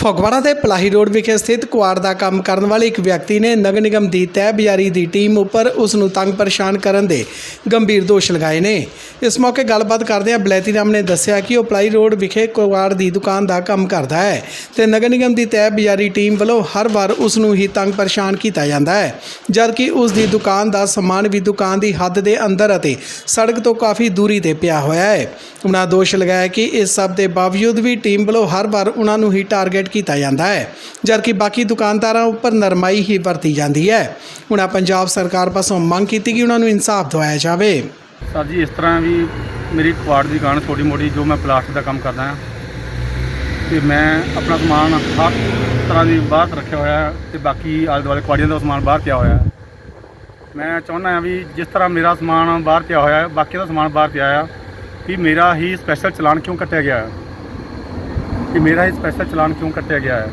ਫਗਵਾੜਾ ਦੇ ਪਲਾਹੀ ਰੋਡ ਵਿਖੇ ਸਥਿਤ ਕੁਆੜ ਦਾ ਕੰਮ ਕਰਨ ਵਾਲੇ ਇੱਕ ਵਿਅਕਤੀ ਨੇ ਨਗਰ ਨਿਗਮ ਦੀ ਤਹਿ ਬਜ਼ਾਰੀ ਦੀ ਟੀਮ ਉੱਪਰ ਉਸ ਨੂੰ ਤੰਗ ਪਰੇਸ਼ਾਨ ਕਰਨ ਦੇ ਗੰਭੀਰ ਦੋਸ਼ ਲਗਾਏ ਨੇ। ਇਸ ਮੌਕੇ ਗੱਲਬਾਤ ਕਰਦਿਆਂ ਬਲੈਤੀ ਰਾਮ ਨੇ ਦੱਸਿਆ ਕਿ ਉਹ ਪਲਾਹੀ ਰੋਡ ਵਿਖੇ ਕੁਆੜ ਦੀ ਦੁਕਾਨ ਦਾ ਕੰਮ ਕਰਦਾ ਹੈ ਤੇ ਨਗਰ ਨਿਗਮ ਦੀ ਤਹਿ ਬਜ਼ਾਰੀ ਟੀਮ ਵੱਲੋਂ ਹਰ ਵਾਰ ਉਸ ਨੂੰ ਹੀ ਤੰਗ ਪਰੇਸ਼ਾਨ ਕੀਤਾ ਜਾਂਦਾ ਹੈ, ਜਦਕਿ ਉਸ ਦੀ ਦੁਕਾਨ ਦਾ ਸਮਾਨ ਵੀ ਦੁਕਾਨ ਦੀ ਹੱਦ ਦੇ ਅੰਦਰ ਅਤੇ ਸੜਕ ਤੋਂ ਕਾਫੀ ਦੂਰੀ ਤੇ ਪਿਆ ਹੋਇਆ ਹੈ। ਉਹਨਾਂ ਦੋਸ਼ ਲਗਾਇਆ ਕਿ ਇਸ ਸਭ ਦੇ ਬਾਵਜੂਦ ਵੀ ਟੀਮ ਵੱਲੋਂ ਹਰ ਵਾਰ ਉਹਨਾਂ ਨੂੰ ਹੀ ਟਾਰਗੇਟ ਕੀਤਾ ਜਾਂਦਾ ਹੈ, ਜਦਕਿ ਬਾਕੀ ਦੁਕਾਨਦਾਰਾਂ ਉੱਪਰ ਨਰਮਾਈ ਹੀ ਵਰਤੀ ਜਾਂਦੀ ਹੈ। ਉਹਨਾਂ ਪੰਜਾਬ ਸਰਕਾਰ ਪਾਸੋਂ ਮੰਗ ਕੀਤੀ ਕਿ ਉਹਨਾਂ ਨੂੰ ਇਨਸਾਫ ਦਿਵਾਇਆ ਜਾਵੇ। ਸਰ ਜੀ, ਇਸ ਤਰ੍ਹਾਂ ਵੀ ਮੇਰੀ ਕੁਆੜ ਦੀ ਦੁਕਾਨ ਛੋਟੀ ਮੋਟੀ, ਜੋ ਮੈਂ ਪਲਾਸਟਿਕ ਦਾ ਕੰਮ ਕਰਦਾ ਹਾਂ, ਤੇ ਮੈਂ ਆਪਣਾ ਸਮਾਨ ਹਰ ਤਰ੍ਹਾਂ ਦੀ ਬਾਹਰ ਰੱਖਿਆ ਹੋਇਆ ਹੈ, ਤੇ ਬਾਕੀ ਆਲੇ ਦੁਆਲੇ ਕੁਆੜੀਆਂ ਦਾ ਸਮਾਨ ਬਾਹਰ ਪਿਆ ਹੋਇਆ ਮੈਂ ਚਾਹੁੰਦਾ ਹਾਂ ਵੀ ਜਿਸ ਤਰ੍ਹਾਂ ਮੇਰਾ ਸਮਾਨ ਬਾਹਰ ਪਿਆ ਹੋਇਆ ਹੈ ਬਾਕੀ ਦਾ ਸਮਾਨ ਬਾਹਰ ਪਿਆ ਆ ਵੀ ਮੇਰਾ ਹੀ ਸਪੈਸ਼ਲ ਚਲਾਨ ਕਿਉਂ ਕੱਟਿਆ ਗਿਆ ਹੈ? ਕਿ ਮੇਰਾ ਇਹ ਸਪੈਸ਼ਲ ਚਲਾਨ ਕਿਉਂ ਕੱਟਿਆ ਗਿਆ ਹੈ?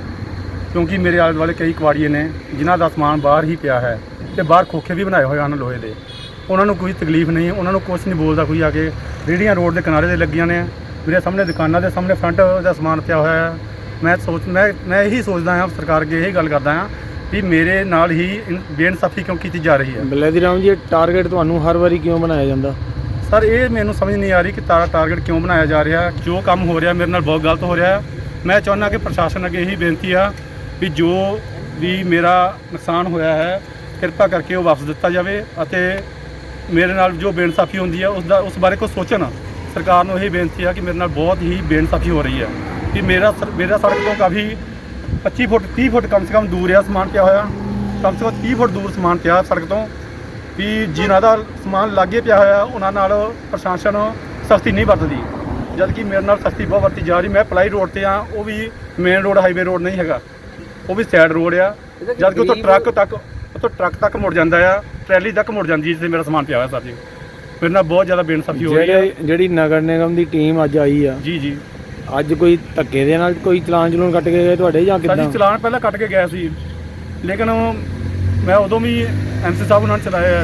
ਕਿਉਂਕਿ ਮੇਰੇ ਆਲੇ ਦੁਆਲੇ ਕਈ ਕੁਆੜੀਏ ਨੇ ਜਿਨ੍ਹਾਂ ਦਾ ਸਮਾਨ ਬਾਹਰ ਹੀ ਪਿਆ ਹੈ ਤੇ ਬਾਹਰ ਖੋਖੇ ਵੀ ਬਣਾਏ ਹੋਏ ਹਨ ਲੋਹੇ ਦੇ। ਉਹਨਾਂ ਨੂੰ ਕੋਈ ਤਕਲੀਫ ਨਹੀਂ, ਉਹਨਾਂ ਨੂੰ ਕੁਝ ਨਹੀਂ ਬੋਲਦਾ ਕੋਈ ਆ ਕੇ। ਰੇਹੜੀਆਂ ਰੋਡ ਦੇ ਕਿਨਾਰੇ ਤੇ ਲੱਗੀਆਂ ਨੇ। ਮੇਰੇ ਸਾਹਮਣੇ ਦੁਕਾਨਾਂ ਦੇ ਸਾਹਮਣੇ ਫਰੰਟ ਦਾ ਸਮਾਨ ਪਿਆ ਹੋਇਆ ਹੈ। ਮੈਂ ਸੋਚ, ਮੈਂ ਮੈਂ ਇਹੀ ਸੋਚਦਾ ਹਾਂ, ਸਰਕਾਰ ਅੱਗੇ ਇਹੀ ਗੱਲ ਕਰਦਾ ਹਾਂ ਵੀ ਮੇਰੇ ਨਾਲ ਹੀ ਇਨ- ਬੇਇਨਸਾਫੀ ਕਿਉਂ ਕੀਤੀ ਜਾ ਰਹੀ ਹੈ? ਬਲੈਦੀ ਰਾਮ ਜੀ, ਇਹ ਟਾਰਗੇਟ ਤੁਹਾਨੂੰ ਹਰ ਵਾਰੀ ਕਿਉਂ ਬਣਾਇਆ ਜਾਂਦਾ? ਸਰ, ਇਹ ਮੈਨੂੰ ਸਮਝ ਨਹੀਂ ਆ ਰਹੀ ਕਿ ਤਾਰਾ ਟਾਰਗੇਟ ਕਿਉਂ ਬਣਾਇਆ ਜਾ ਰਿਹਾ, ਜੋ ਕੰਮ ਹੋ ਰਿਹਾ ਮੇਰੇ ਨਾਲ ਬਹੁਤ ਗਲਤ ਹੋ ਰਿਹਾ ਮੈਂ ਚਾਹੁੰਦਾ ਕਿ ਪ੍ਰਸ਼ਾਸਨ ਅੱਗੇ ਇਹੀ ਬੇਨਤੀ ਆ ਵੀ ਜੋ ਵੀ ਮੇਰਾ ਨੁਕਸਾਨ ਹੋਇਆ ਹੈ, ਕਿਰਪਾ ਕਰਕੇ ਉਹ ਵਾਪਸ ਦਿੱਤਾ ਜਾਵੇ ਅਤੇ ਮੇਰੇ ਨਾਲ ਜੋ ਬੇਇਨਸਾਫੀ ਹੁੰਦੀ ਹੈ ਉਸ ਦਾ ਉਸ ਬਾਰੇ ਕੁਝ ਸੋਚਣ ਸਰਕਾਰ ਨੂੰ ਇਹੀ ਬੇਨਤੀ ਆ ਕਿ ਮੇਰੇ ਨਾਲ ਬਹੁਤ ਹੀ ਬੇਇਨਸਾਫੀ ਹੋ ਰਹੀ ਹੈ ਕਿ ਮੇਰਾ ਸਰ- ਮੇਰਾ ਸੜਕ ਤੋਂ ਕਾਫੀ 25 ਫੁੱਟ 30 ਫੁੱਟ ਕਮ ਸੇ ਕਮ ਦੂਰ ਆ ਸਮਾਨ ਪਿਆ ਹੋਇਆ। ਕਮ ਸੇ ਕਮ 30 ਫੁੱਟ ਦੂਰ ਸਮਾਨ ਪਿਆ ਸੜਕ ਤੋਂ। ਵੀ ਜਿਨ੍ਹਾਂ ਦਾ ਸਮਾਨ ਲਾਗੇ ਪਿਆ ਹੋਇਆ ਉਹਨਾਂ ਨਾਲ ਪ੍ਰਸ਼ਾਸਨ ਸਖਤੀ ਨਹੀਂ ਵਰਤਦੀ। ਜਦ ਕਿ ਮੇਰੇ ਨਾਲ ਸਖਤੀ ਬਹੁਤ ਵਰਤੀ ਜਾ ਰਹੀ ਮੈਂ ਪਲਾਈ ਰੋਡ ਤੇ ਆ ਉਹ ਵੀ ਮੇਨ ਰੋਡ ਹਾਈਵੇ ਰੋਡ ਨਹੀਂ ਹੈਗਾ। ਉਹ ਵੀ ਸਾਈਡ ਰੋਡ ਆ। ਜਦ ਕਿ ਉੱਥੋਂ ਟਰੱਕ ਤੱਕ ਉੱਥੋਂ ਟਰੱਕ ਤੱਕ ਮੁੜ ਜਾਂਦਾ ਆ ਟਰੈਲੀ ਤੱਕ ਮੁੜ ਜਾਂਦੀ ਜਿੱਥੇ ਮੇਰਾ ਸਮਾਨ ਪਿਆ ਹੋਇਆ ਸਰ ਜੀ ਮੇਰੇ ਨਾਲ ਬਹੁਤ ਜ਼ਿਆਦਾ ਬੇਇਨਸਾਫੀ ਹੋ ਰਹੀ ਹੈ ਜਿਹੜੇ ਨਗਰ ਨਿਗਮ ਦੀ ਟੀਮ ਅੱਜ ਆਈ ਆ ਜੀ ਜੀ। ਅੱਜ ਕੋਈ ਧੱਕੇ ਦੇ ਨਾਲ ਕੋਈ ਚਲਾਨ ਚਲੂਨ ਕੱਟ ਕੇ ਗਏ ਤੁਹਾਡੇ ਜਾਂ ਕਿੱਦਾਂ? ਜੀ ਚਲਾਨ ਪਹਿਲਾਂ ਕੱਟ ਕੇ ਗਿਆ ਸੀ। ਲੇਕਿਨ ਮੈਂ ਉਦੋਂ ਵੀ ਐਮਸੀ ਸਾਹਿਬ ਉਹਨਾਂ ਨੇ ਚਲਾਇਆ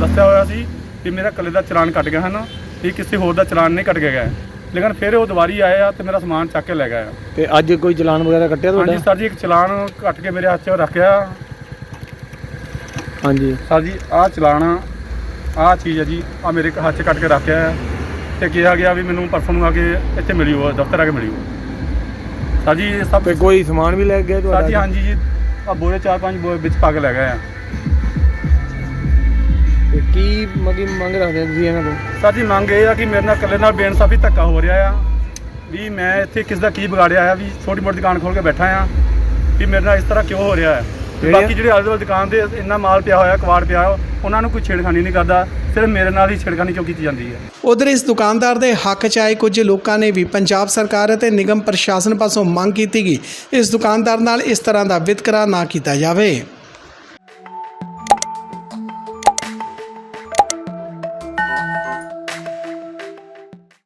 ਦੱਸਿਆ ਹੋਇਆ ਸੀ ਕਿ ਮੇਰਾ ਇਕੱਲੇ ਦਾ ਚਲਾਨ ਕੱਟ ਗਿਆ ਹਨ ਇਹ ਕਿਸੇ ਹੋਰ ਦਾ ਚਲਾਨ ਨਹੀਂ ਕੱਟ ਗਿਆ ਲੇਕਿਨ ਫਿਰ ਉਹ ਦੁਬਾਰੀ ਆਏ ਆ ਤੇ ਮੇਰਾ ਸਮਾਨ ਚੱਕ ਕੇ ਲੈ ਗਏ ਆ। ਤੇ ਅੱਜ ਕੋਈ ਚਲਾਨ ਵਗੈਰਾ ਕੱਟਿਆ ਹਾਂਜੀ ਤੁਹਾਡਾ ਸਰ ਜੀ ਇੱਕ ਚਲਾਨ ਕੱਟ ਕੇ ਮੇਰੇ ਹੱਥ 'ਚ ਰੱਖਿਆ। ਹਾਂਜੀ। ਸਰ ਜੀ ਆਹ ਚਲਾਨ ਆਹ ਚੀਜ਼ ਹੈ ਜੀ ਆ ਮੇਰੇ ਹੱਥ 'ਚ ਕੱਟ ਕੇ ਰੱਖਿਆ ਹੈ। ਤੇ ਕਿਹਾ ਗਿਆ ਵੀ ਮੈਨੂੰ ਪਰਸੋਂ ਨੂੰ ਆ ਕੇ ਇੱਥੇ ਮਿਲਿਓ ਦਫ਼ਤਰ ਆ ਕੇ ਮਿਲਿਓ। ਸਰ ਜੀ ਇਹ ਸਭ ਤੇ ਕੋਈ ਸਮਾਨ ਵੀ ਲੈ ਗਿਆ ਸਰ ਜੀ ਤੁਹਾਡਾ ਹਾਂਜੀ ਜੀ ਆ ਬੋਰੇ ਚਾਰ ਪੰਜ ਬੋਰੇ ਵਿੱਚ ਪਾ ਕੇ ਲੈ ਗਏ ਆ। ਤੇ ਕੀ ਮਗੀ ਮੰਗ ਰੱਖਦੇ ਤੁਸੀਂ ਇਹਨਾਂ ਤੋਂ ਸਰ ਜੀ ਮੰਗ ਇਹ ਆ ਕਿ ਮੇਰੇ ਨਾਲ ਇਕੱਲੇ ਨਾਲ ਬੇਇਨਸਾਫੀ ਧੱਕਾ ਹੋ ਰਿਹਾ ਆ। ਵੀ ਮੈਂ ਇੱਥੇ ਕਿਸ ਦਾ ਕੀ ਵਿਗਾੜਿਆ ਆ ਵੀ ਛੋਟੀ ਮੋਟੀ ਦੁਕਾਨ ਖੋਲ ਕੇ ਬੈਠਾ ਆ ਵੀ ਮੇਰੇ ਨਾਲ ਇਸ ਤਰ੍ਹਾਂ ਕਿਉਂ ਹੋ ਰਿਹਾ ਹੈ? ਤੇ ਬਾਕੀ ਜਿਹੜੇ ਆਲੇ ਦੁਆਲੇ ਦੁਕਾਨ ਦੇ ਇੰਨਾ ਮਾਲ ਪਿਆ ਹੋਇਆ ਕਵਾੜ ਪਿਆ ਹੋਇਆ, ਉਹਨਾਂ ਨੂੰ ਕੋਈ ਛੇੜਖਾਨੀ ਨਹੀਂ ਕਰਦਾ। ਸਿਰਫ ਮੇਰੇ ਨਾਲ ਹੀ ਛੇੜਖਾਨੀ ਕਿਉਂ ਕੀਤੀ ਜਾਂਦੀ ਹੈ? ਉਧਰ ਇਸ ਦੁਕਾਨਦਾਰ ਦੇ ਹੱਕ 'ਚ ਆਏ ਕੁਝ ਲੋਕਾਂ ਨੇ ਵੀ ਪੰਜਾਬ ਸਰਕਾਰ ਅਤੇ ਨਿਗਮ ਪ੍ਰਸ਼ਾਸਨ ਪਾਸੋਂ ਮੰਗ ਕੀਤੀ ਕਿ ਇਸ ਦੁਕਾਨਦਾਰ ਨਾਲ ਇਸ ਤਰ੍ਹਾਂ ਦਾ ਵਿਤਕਰਾ ਨਾ ਕੀਤਾ ਜਾਵੇ।